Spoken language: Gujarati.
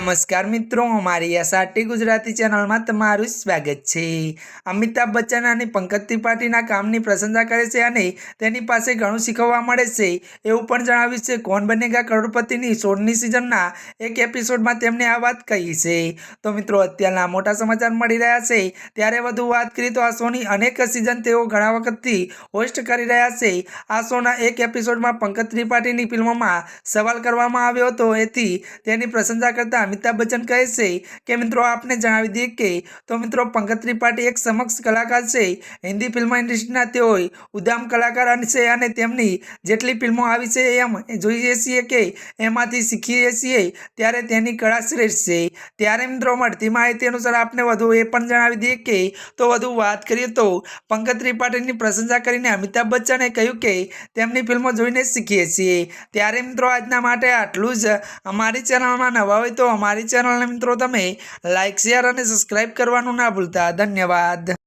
નમસ્કાર મિત્રો, અમારી એસઆરટી ગુજરાતી ચેનલમાં તમારું સ્વાગત છે. અમિતાભ બચ્ચન અને પંકજ ત્રિપાઠીના કામની પ્રશંસા કરે છે અને તેની પાસે ઘણું શીખવવા મળે છે. એવું પણ જણાવ્યું છે, કોણ બનેગા કરોડપતિની સોળની સિઝનના એક એપિસોડમાં તેમણે આ વાત કહી છે. તો મિત્રો, અત્યારના મોટા સમાચાર મળી રહ્યા છે. ત્યારે વધુ વાત કરીએ તો આ શોની અનેક સિઝન તેઓ ઘણા વખતથી હોસ્ટ કરી રહ્યા છે. આ શોના એક એપિસોડમાં પંકજ ત્રિપાઠીની ફિલ્મોમાં સવાલ કરવામાં આવ્યો હતો. એથી તેની પ્રશંસા કરતા અમિતાભ બચ્ચન કહે છે કે, મિત્રો, આપને જણાવી દઈએ કે, તો મિત્રો, પંકજ ત્રિપાઠી એક સમક્ષ કલાકાર છે. હિન્દી ફિલ્મ ઇન્ડસ્ટ્રીના તેઓ ઉદામ કલાકાર છે અને તેમની જેટલી ફિલ્મો આવી છે એમ જોઈએ છીએ કે, એમાંથી શીખીએ છીએ ત્યારે તેની કળા શ્રેષ્ઠ છે. ત્યારે મિત્રો, મળતી માહિતી અનુસાર આપને વધુ એ પણ જણાવી દઈએ કે, તો વધુ વાત કરીએ તો, પંકજ ત્રિપાઠીની પ્રશંસા કરીને અમિતાભ બચ્ચને કહ્યું કે, તેમની ફિલ્મો જોઈને શીખીએ છીએ. ત્યારે મિત્રો, આજના માટે આટલું જ. અમારી ચેનલમાં નવા હોય તો અમારી ચેનલને મિત્રો તમે લાઇક શેર અને સબસ્ક્રાઈબ કરવાનું ના ભૂલતા. ધન્યવાદ.